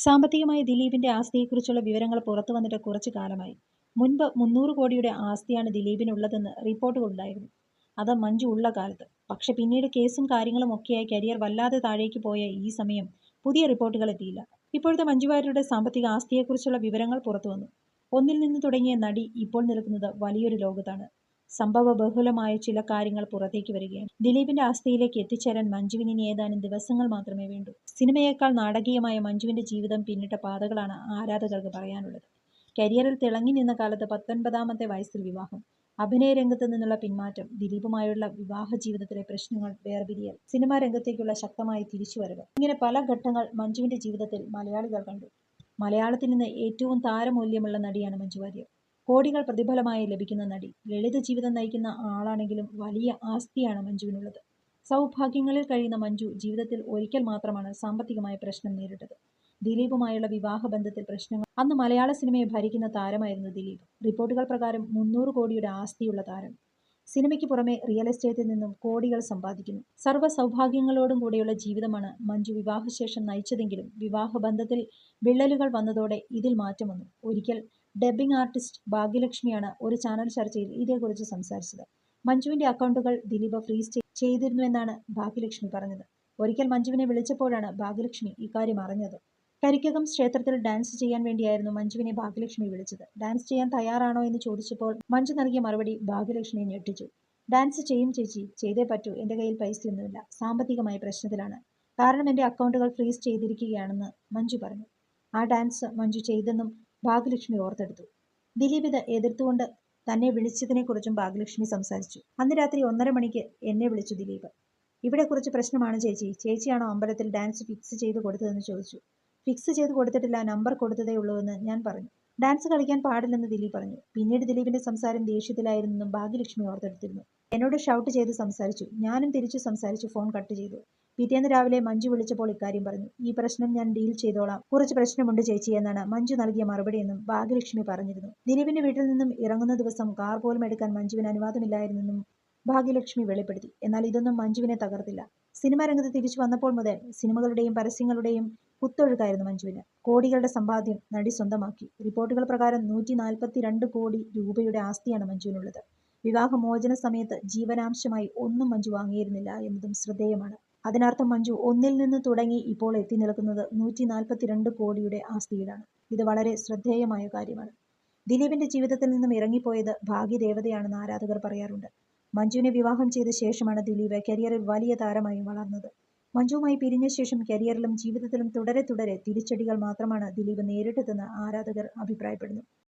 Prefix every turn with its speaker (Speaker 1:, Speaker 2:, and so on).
Speaker 1: സാമ്പത്തികമായി ദിലീപിന്റെ ആസ്തിയെക്കുറിച്ചുള്ള വിവരങ്ങൾ പുറത്തു വന്നിട്ട് കുറച്ചു കാലമായി. മുൻപ് മുന്നൂറ് കോടിയുടെ ആസ്തിയാണ് ദിലീപിനുള്ളതെന്ന് റിപ്പോർട്ടുകളുണ്ടായിരുന്നു. അത് മഞ്ജു ഉള്ള കാലത്ത്. പക്ഷെ പിന്നീട് കേസും കാര്യങ്ങളും ഒക്കെയായി കരിയർ വല്ലാതെ താഴേക്ക് പോയ ഈ സമയം പുതിയ റിപ്പോർട്ടുകൾ എത്തിയില്ല. ഇപ്പോഴത്തെ മഞ്ജുവാരുടെ സാമ്പത്തിക ആസ്തിയെക്കുറിച്ചുള്ള വിവരങ്ങൾ പുറത്തു വന്നു. ഒന്നിൽ നിന്ന് തുടങ്ങിയ നടി ഇപ്പോൾ നിൽക്കുന്നത് വലിയൊരു ലോകത്താണ്. സംഭവ ബഹുലമായ ചില കാര്യങ്ങൾ പുറത്തേക്ക് വരികയാണ്. ദിലീപിന്റെ ആസ്തിയിലേക്ക് എത്തിച്ചേരാൻ മഞ്ജുവിന് ഏതാനും ദിവസങ്ങൾ മാത്രമേ വേണ്ടൂ. സിനിമയേക്കാൾ നാടകീയമായ മഞ്ജുവിന്റെ ജീവിതം പിന്നിട്ട പാതകളാണ് ആരാധകർക്ക് പറയാനുള്ളത്. കരിയറിൽ തിളങ്ങി നിന്ന കാലത്ത് പത്തൊൻപതാമത്തെ വയസ്സിൽ വിവാഹം. അഭിനയ രംഗത്ത് നിന്നുള്ള പിന്മാറ്റം ദിലീപുമായുള്ള വിവാഹ ജീവിതത്തിലെ പ്രശ്നങ്ങൾ വേർപിരിയൽ സിനിമാ രംഗത്തേക്കുള്ള ശക്തമായ തിരിച്ചുവരവ്. ഇങ്ങനെ പല ഘട്ടങ്ങൾ മഞ്ജുവിന്റെ ജീവിതത്തിൽ മലയാളികൾ കണ്ടു. മലയാളത്തിൽ നിന്ന് ഏറ്റവും താരമൂല്യമുള്ള നടിയാണ് മഞ്ജു വാര്യർ. കോടികൾ പ്രതിഫലമായി ലഭിക്കുന്ന നടി ലളിത ജീവിതം നയിക്കുന്ന ആളാണെങ്കിലും വലിയ ആസ്തിയാണ് മഞ്ജുവിനുള്ളത്. സൗഭാഗ്യങ്ങളിൽ കഴിയുന്ന മഞ്ജു ജീവിതത്തിൽ ഒരിക്കൽ മാത്രമാണ് സാമ്പത്തികമായ പ്രശ്നം നേരിട്ടത്. ദിലീപുമായുള്ള വിവാഹ ബന്ധത്തിൽ പ്രശ്നങ്ങൾ അന്ന് മലയാള സിനിമയെ ഭരിക്കുന്ന താരമായിരുന്നു ദിലീപ്. റിപ്പോർട്ടുകൾ പ്രകാരം മുന്നൂറ് കോടിയുടെ ആസ്തിയുള്ള താരം. സിനിമയ്ക്ക് പുറമെ റിയൽ എസ്റ്റേറ്റിൽ നിന്നും കോടികൾ സമ്പാദിക്കുന്നു. സർവ സൗഭാഗ്യങ്ങളോടും കൂടെയുള്ള ജീവിതമാണ് മഞ്ജു വിവാഹശേഷം നയിച്ചതെങ്കിലും വിവാഹ ബന്ധത്തിൽ വിള്ളലുകൾ വന്നതോടെ ഇതിൽ മാറ്റം വന്നു ഒരിക്കൽ ഡബ്ബിംഗ് ആർട്ടിസ്റ്റ് ഭാഗ്യലക്ഷ്മിയാണ് ഒരു ചാനൽ ചർച്ചയിൽ ഇതേക്കുറിച്ച് സംസാരിച്ചത്. മഞ്ജുവിന്റെ അക്കൗണ്ടുകൾ ദിലീപ് ഫ്രീസ് ചെയ്തിരുന്നുവെന്നാണ് ഭാഗ്യലക്ഷ്മി പറഞ്ഞത്. ഒരിക്കൽ മഞ്ജുവിനെ വിളിച്ചപ്പോഴാണ് ഭാഗ്യലക്ഷ്മി ഇക്കാര്യം അറിഞ്ഞത്. കരിക്കകം ക്ഷേത്രത്തിൽ ഡാൻസ് ചെയ്യാൻ വേണ്ടിയായിരുന്നു മഞ്ജുവിനെ ഭാഗ്യലക്ഷ്മി വിളിച്ചത്. ഡാൻസ് ചെയ്യാൻ തയ്യാറാണോ എന്ന് ചോദിച്ചപ്പോൾ മഞ്ജു നൽകിയ മറുപടി ഭാഗ്യലക്ഷ്മിയെ ഞെട്ടിച്ചു. ഡാൻസ് ചെയ്യും ചേച്ചി ചെയ്തേ പറ്റൂ എന്റെ കയ്യിൽ പൈസയൊന്നുമില്ല സാമ്പത്തികമായ പ്രശ്നത്തിലാണ്. കാരണം എന്റെ അക്കൗണ്ടുകൾ ഫ്രീസ് ചെയ്തിരിക്കുകയാണെന്ന് മഞ്ജു പറഞ്ഞു. ആ ഡാൻസ് മഞ്ജു ചെയ്തെന്നും ഭാഗ്യലക്ഷ്മി ഓർത്തെടുത്തു. ദിലീപ് ഇത് എതിർത്തുകൊണ്ട് തന്നെ വിളിച്ചതിനെക്കുറിച്ചും ഭാഗ്യലക്ഷ്മി സംസാരിച്ചു. അന്ന് രാത്രി ഒന്നര മണിക്ക് എന്നെ വിളിച്ചു ദിലീപ്. ഇവിടെ കുറച്ച് പ്രശ്നമാണ് ചേച്ചി. ചേച്ചിയാണോ അമ്പലത്തിൽ ഡാൻസ് ഫിക്സ് ചെയ്ത് കൊടുത്തതെന്ന് ചോദിച്ചു. ഫിക്സ് ചെയ്ത് കൊടുത്തിട്ടില്ല നമ്പർ കൊടുത്തതേ ഉള്ളൂവെന്ന് ഞാൻ പറഞ്ഞു. ഡാൻസ് കളിക്കാൻ പാടില്ലെന്ന് ദിലീപ് പറഞ്ഞു. പിന്നീട് ദിലീപിന്റെ സംസാരം ദേഷ്യത്തിലായിരുന്നെന്നും ഭാഗ്യലക്ഷ്മി ഓർത്തെടുത്തിരുന്നു. എന്നോട് ഷൗട്ട് ചെയ്ത് സംസാരിച്ചു. ഞാനും തിരിച്ചു സംസാരിച്ചു ഫോൺ കട്ട് ചെയ്തു. പിറ്റേന്ന് രാവിലെ മഞ്ജു വിളിച്ചപ്പോൾ ഇക്കാര്യം പറഞ്ഞു. ഈ പ്രശ്നം ഞാൻ ഡീൽ ചെയ്തോളാം. കുറച്ച് പ്രശ്നമുണ്ട് ചേച്ചി എന്നാണ് മഞ്ജു നൽകിയ മറുപടിയെന്നും ഭാഗ്യലക്ഷ്മി പറഞ്ഞിരുന്നു. ദിലീപിന്റെ വീട്ടിൽ നിന്നും ഇറങ്ങുന്ന ദിവസം കാർ പോലും എടുക്കാൻ മഞ്ജുവിന് അനുവാദമില്ലായിരുന്നെന്നും ഭാഗ്യലക്ഷ്മി വെളിപ്പെടുത്തി. എന്നാൽ ഇതൊന്നും മഞ്ജുവിനെ തകർത്തില്ല. സിനിമാ രംഗത്ത് തിരിച്ചു വന്നപ്പോൾ മുതൽ സിനിമകളുടെയും പരസ്യങ്ങളുടെയും കുത്തൊഴുക്കായിരുന്നു മഞ്ജുവിന്. കോടികളുടെ സമ്പാദ്യം നടി സ്വന്തമാക്കി. റിപ്പോർട്ടുകൾ പ്രകാരം നൂറ്റി നാൽപ്പത്തിരണ്ട് കോടി രൂപയുടെ ആസ്തിയാണ് മഞ്ജുവിനുള്ളത്. വിവാഹമോചന സമയത്ത് ജീവനാംശമായി ഒന്നും മഞ്ജു വാങ്ങിയിരുന്നില്ല എന്നതും ശ്രദ്ധേയമാണ്. അതിനർത്ഥം മഞ്ജു ഒന്നിൽ നിന്ന് തുടങ്ങി ഇപ്പോൾ എത്തി നിൽക്കുന്നത് നൂറ്റി നാൽപ്പത്തിരണ്ട് കോടിയുടെ ആസ്തിയിലാണ് ഇത് വളരെ ശ്രദ്ധേയമായ കാര്യമാണ്. ദിലീപിന്റെ ജീവിതത്തിൽ നിന്നും ഇറങ്ങിപ്പോയത് ഭാഗ്യദേവതയാണെന്ന് ആരാധകർ പറയാറുണ്ട്. മഞ്ജുവിനെ വിവാഹം ചെയ്ത ശേഷമാണ് ദിലീപ് കരിയറിൽ വലിയ താരമായി വളർന്നത്. മഞ്ജുവുമായി പിരിഞ്ഞ ശേഷം കരിയറിലും ജീവിതത്തിലും തുടരെ തുടരെ തിരിച്ചടികൾ മാത്രമാണ് ദിലീപ് നേരിട്ടതെന്ന് ആരാധകർ അഭിപ്രായപ്പെടുന്നു.